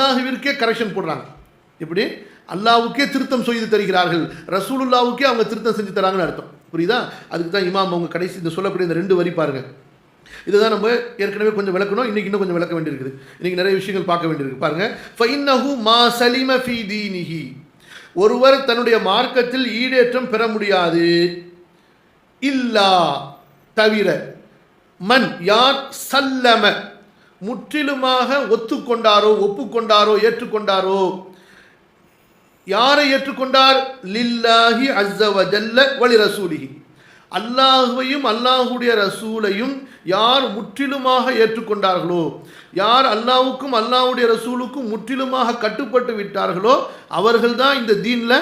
அல்லாஹுவிற்கே correction போடுறாங்க. இப்படி அல்லாவுக்கே திருத்தம் செய்து தருகிறார்கள். ரசூலுல்லாவுக்கே அவங்க திருத்தம் செஞ்சு தராங்கன்னு அர்த்தம். புரியுதா? அதுக்கு தான் இமாம் அவங்க கடைசி இந்த சொல்லக்கூடிய இந்த ரெண்டு வரி பாருங்கள் இதுதான் நம்ம ஏற்கனவே கொஞ்சம் விளக்கணும். இன்னைக்கு இன்னும் கொஞ்சம் விளக்க வேண்டியிருக்குது. இன்னைக்கு நிறைய விஷயங்கள் பார்க்க வேண்டியிருக்கு. பாருங்க. ஃபைன்னஹு மா சலிம ஃபி தீனிஹி. ஒருவர் தன்னுடைய மார்க்கத்தில் ஈடேற்றம் பெற முடியாது. இல்லா தவிர மன் யார் சல்லம? முற்றிலுமாக ஒத்துக்கொண்டாரோ ஒப்புக்கொண்டாரோ ஏற்றுக்கொண்டாரோ? யாரை ஏற்றுக்கொண்டார்? லில்லாஹி அஸ்ஸவஜல்ல வலி ரசூலிஹி அல்லாஹுவையும் அல்லாஹுடைய ரசூலையும் யார் முற்றிலுமாக ஏற்றுக்கொண்டார்களோ யார் அல்லாஹுக்கும் அல்லாஹ்வுடைய ரசூலுக்கும் முற்றிலுமாக கட்டுப்பட்டு விட்டார்களோ அவர்கள்தான் இந்த தீனில்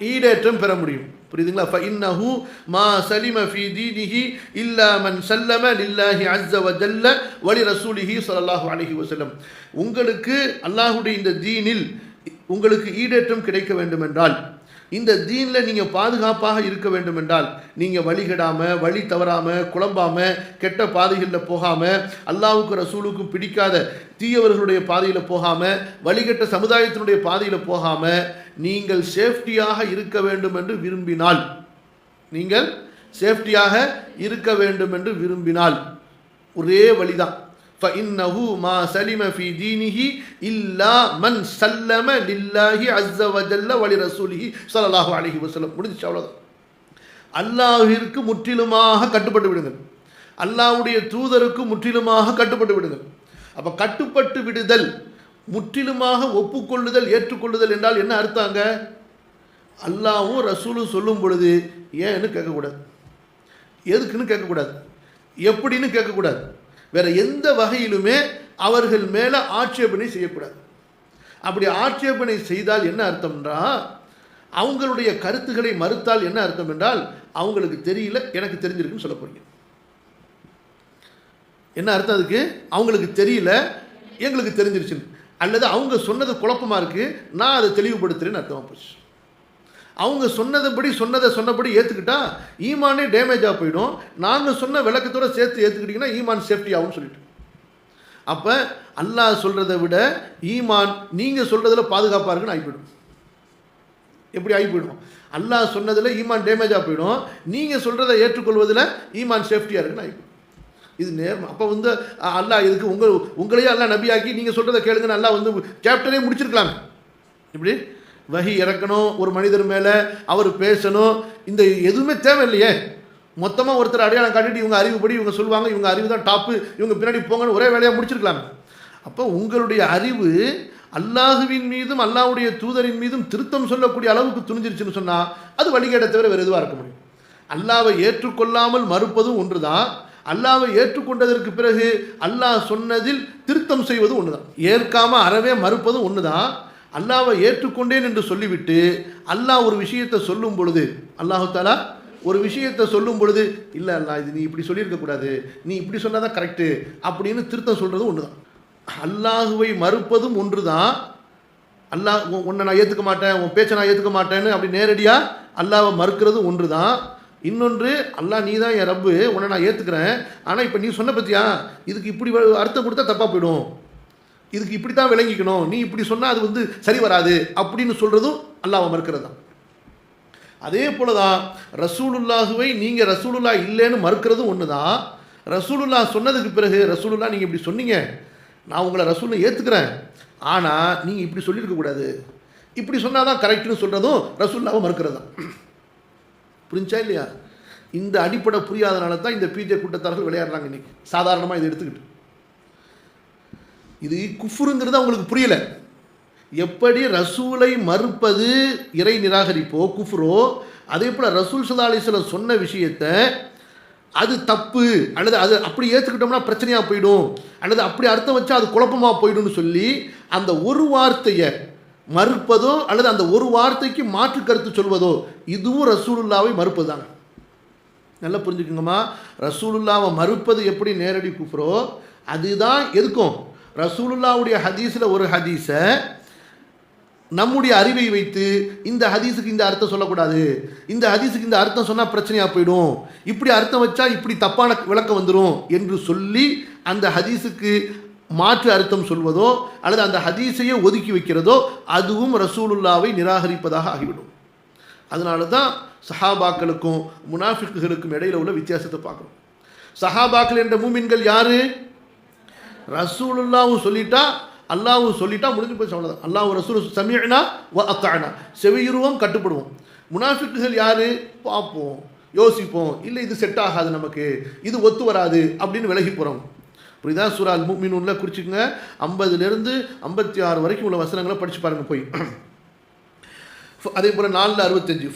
ஈடேற்றம் பெற முடியும். புரியுதுங்களா? ஃபஇன்னஹு மா சலிம ஃபி தீனிஹி இல்லா மன் சல்லம லில்லாஹி அஸ்ஸ வ ஜல்ல வலி ரசூலிஹி ஸல்லல்லாஹு அலைஹி வஸல்லம் உங்களுக்கு அல்லாஹ்வுடைய இந்த தீனில் உங்களுக்கு ஈடேற்றம் கிடைக்க வேண்டும் என்றால் இந்த தீனில் நீங்கள் பாதுகாப்பாக இருக்க வேண்டும் என்றால் நீங்கள் வழிகடாமல் வழி தவறாமல் குழம்பாமல் கெட்ட பாதைகளில் போகாமல் அல்லாஹ்வுக்கு ரசூலுக்கும் பிடிக்காத தீயவர்களுடைய பாதையில் போகாமல் வழிகட்ட சமுதாயத்தினுடைய பாதையில் போகாமல் நீங்கள் சேஃப்டியாக இருக்க வேண்டும் என்று விரும்பினால் நீங்கள் சேஃப்டியாக இருக்க வேண்டும் என்று விரும்பினால் ஒரே வழிதான். فإنه ما سلم في دينه إلا من سلم لله عز وجل ولرسوله صلى الله عليه وسلم முடிஞ்சிச்சு அவ்வளோதான் அல்லாஹிற்கு முற்றிலுமாக கட்டுப்பட்டு விடுங்கள் அல்லாஹ்வுடைய தூதருக்கு முற்றிலுமாக கட்டுப்பட்டு விடுங்கள் அப்போ கட்டுப்பட்டு விடுதல் முற்றிலுமாக ஒப்புக்கொள்ளுதல் ஏற்றுக்கொள்ளுதல் என்றால் என்ன அர்த்தங்க அல்லாஹ்வும் ரசூலும் சொல்லும் பொழுது ஏன்னு கேட்கக்கூடாது எதுக்குன்னு கேட்கக்கூடாது எப்படின்னு கேட்கக்கூடாது வேற எந்த வகையிலுமே அவர்கள் மேலே ஆட்சேபனை செய்யக்கூடாது. அப்படி ஆட்சேபனை செய்தால் என்ன அர்த்தம்ன்றா அவங்களுடைய கருத்துக்களை மறுத்தால் என்ன அர்த்தம் என்றால் அவங்களுக்கு தெரியல எனக்கு தெரிஞ்சிருக்குன்னு சொல்ல என்ன அர்த்தம் அதுக்கு? அவங்களுக்கு தெரியல எங்களுக்கு தெரிஞ்சிருச்சுன்னு. அல்லது அவங்க சொன்னது குழப்பமா இருக்குது நான் அதை தெளிவுபடுத்துறேன்னு அர்த்தமாக போச்சு. அவங்க சொன்னதுபடி சொன்னதை சொன்னபடி ஏற்றுக்கிட்டா ஈமானே டேமேஜாக போயிடும். நாங்கள் சொன்ன விளக்கத்தோடு சேர்த்து ஏற்றுக்கிட்டிங்கன்னா ஈமான் சேஃப்டி ஆகும்னு சொல்லிட்டு. அப்போ அல்லாஹ் சொல்கிறத விட ஈமான் நீங்கள் சொல்கிறதுல பாதுகாப்பாக இருக்குன்னு ஆகிப்போயிடும் எப்படி ஆகி போயிடும்? அல்லாஹ் சொன்னதில் ஈமான் டேமேஜாக போயிடும். நீங்கள் சொல்கிறத ஏற்றுக்கொள்வதில் ஈமான் சேஃப்டியாக இருக்குன்னு ஆகிப்போம் இது நேர்மை அப்போ வந்து அல்லாஹ் இதுக்கு உங்கள் உங்களையே அல்லாஹ் நபியாக்கி நீங்கள் சொல்கிறத கேளுங்கன்னு அல்லாஹ் வந்து சாப்டரே முடிச்சிருக்கலாமே. இப்படி வகி இறக்கணும் ஒரு மனிதர் மேலே அவர் பேசணும் இந்த எதுவுமே தேவையில்லையே. மொத்தமாக ஒருத்தர் அடையாளம் காட்டிட்டு இவங்க அறிவுப்படி இவங்க சொல்லுவாங்க இவங்க அறிவு தான் டாப்பு இவங்க பின்னாடி போங்கன்னு ஒரே வேலையாக முடிச்சிருக்கலாமே. அப்போ உங்களுடைய அறிவு அல்லாஹுவின் மீதும் அல்லாஹ்வுடைய தூதரின் மீதும் திருத்தம் சொல்லக்கூடிய அளவுக்கு துணிஞ்சிருச்சுன்னு சொன்னால் அது வழிகேட தவிர வேறு எதுவாக இருக்க முடியும். அல்லாவை ஏற்றுக்கொள்ளாமல் மறுப்பதும் ஒன்றுதான். அல்லாவை ஏற்றுக்கொண்டதற்கு பிறகு அல்லாஹ் சொன்னதில் திருத்தம் செய்வதும் ஒன்று தான் ஏற்காமல் அறவே மறுப்பதும் ஒன்று தான் அல்லாவை ஏற்றுக்கொண்டேன் என்று சொல்லிவிட்டு அல்லாஹ் ஒரு விஷயத்தை சொல்லும் பொழுது அல்லாஹாலா ஒரு விஷயத்தை சொல்லும் பொழுது இல்லை அல்லா இது நீ இப்படி சொல்லியிருக்கக்கூடாது நீ இப்படி சொன்னால் தான் கரெக்டு அப்படின்னு திருத்தம் சொல்கிறதும் ஒன்று தான் அல்லாஹுவை மறுப்பதும் ஒன்று தான் அல்லாஹ் உன்னை நான் ஏற்றுக்க மாட்டேன் உன் பேச்சை நான் ஏற்றுக்க மாட்டேன்னு அப்படி நேரடியாக அல்லாவை மறுக்கிறது ஒன்று தான் இன்னொன்று அல்லாஹ் நீ தான் என் ரப்பு உன்னை நான் ஏற்றுக்கிறேன் ஆனால் இப்போ நீ சொன்ன பற்றியா இதுக்கு இப்படி அர்த்தம் கொடுத்தா தப்பாக போயிடும். இதுக்கு இப்படி தான் விளங்கிக்கணும். நீ இப்படி சொன்னால் அது வந்து சரி வராது அப்படின்னு சொல்கிறதும் அல்லாஹ்வை மறுக்கிறது தான் அதே போல தான் ரசூலுல்லாஹுவை நீங்கள் ரசூலுல்லா இல்லைன்னு மறுக்கிறதும் ஒன்று தான் ரசூலுல்லா சொன்னதுக்கு பிறகு ரசூலுல்லா நீங்கள் இப்படி சொன்னீங்க நான் உங்களை ரசூலை ஏற்றுக்கிறேன் ஆனால் நீங்கள் இப்படி சொல்லியிருக்கக்கூடாது இப்படி சொன்னால் தான் கரெக்டுன்னு சொல்கிறதும் ரசூல்லாவை மறுக்கிறது தான் புரிஞ்சா இல்லையா? இந்த அடிப்படை புரியாதனால தான் இந்த பிஜே கூட்டத்தார்கள் விளையாடுறாங்க இன்றைக்கி சாதாரணமாக இதை எடுத்துக்கிட்டு. இது குஃபுருங்கிறது அவங்களுக்கு புரியல. எப்படி ரசூலை மறுப்பது இறை நிராகரிப்போ குஃப்ரோ அதே போல் ரசூல் சல்லா சொன்ன விஷயத்தை அது தப்பு அல்லது அது அப்படி ஏற்றுக்கிட்டோம்னா பிரச்சனையாக போயிடும் அல்லது அப்படி அர்த்தம் வச்சா அது குழப்பமாக போயிடும்னு சொல்லி அந்த ஒரு வார்த்தையை மறுப்பதோ அல்லது அந்த ஒரு வார்த்தைக்கு மாற்று கருத்து சொல்வதோ இதுவும் ரசூலுல்லாவை மறுப்பது நல்லா புரிஞ்சுக்கோங்கம்மா. ரசூலுல்லாவை மறுப்பது எப்படி நேரடி குஃப்ரோ அதுதான் எதுக்கும்? ரசூலுல்லாவுடைய ஹதீஸில் ஒரு ஹதீஸை நம்முடைய அறிவை வைத்து இந்த ஹதீஸுக்கு இந்த அர்த்தம் சொல்லக்கூடாது. இந்த ஹதீஸுக்கு இந்த அர்த்தம் சொன்னால் பிரச்சனையாக போயிடும். இப்படி அர்த்தம் வச்சா இப்படி தப்பான விளக்கம் வந்துடும் என்று சொல்லி அந்த ஹதீஸுக்கு மாற்று அர்த்தம் சொல்வதோ அல்லது அந்த ஹதீஸையே ஒதுக்கி வைக்கிறதோ அதுவும் ரசூலுல்லாவை நிராகரிப்பதாக ஆகிவிடும். அதனால தான் சஹாபாக்களுக்கும் முனாஃபிக்குகளுக்கும் இடையில உள்ள வித்தியாசத்தை பார்க்கணும். சஹாபாக்கள் என்ற மூமின்கள் யாரு? ரசூலுல்லாவும் சொல்லிட்டா அல்லாவும் சொல்லிட்டா முடிஞ்சு போய் அவ்வளோதான் அல்லாஹ் ரசூல் சமீனா வ அத்தானா செவியுருவம் கட்டுப்படுவோம். முனாஃபிக்குகள் யார்? பார்ப்போம் யோசிப்போம். இல்லை இது செட் ஆகாது நமக்கு. இது ஒத்து வராது அப்படின்னு விலகி போகிறோம் புரியுதா? சூரா அல் முக்மினூன்ல குறிச்சிக்கங்க ஐம்பதுலேருந்து ஐம்பத்தி ஆறு வரைக்கும் உள்ள வசனங்களை படிச்சு பாருங்க போய். அதே போல் நாலில் அறுபத்தஞ்சு.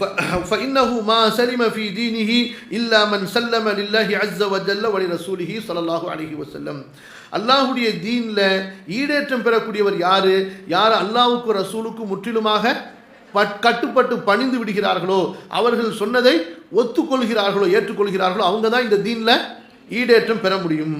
இன்னஹு மா சலிம ஃபி தீனிஹி இல்லா மன் சல்லம லில்லாஹி அஸ்ஸ வஜல்ல வலி ரசூலிஹி சல்லாஹூ அலிஹி வசல்லம் அல்லாஹுடைய தீனில் ஈடேற்றம் பெறக்கூடியவர் யார்? யார் அல்லாவுக்கும் ரசூலுக்கும் முற்றிலுமாக கட்டுப்பட்டு பணிந்து விடுகிறார்களோ அவர்கள் சொன்னதை ஒத்துக்கொள்கிறார்களோ ஏற்றுக்கொள்கிறார்களோ அவங்க தான் இந்த தீனில் ஈடேற்றம் பெற முடியும்.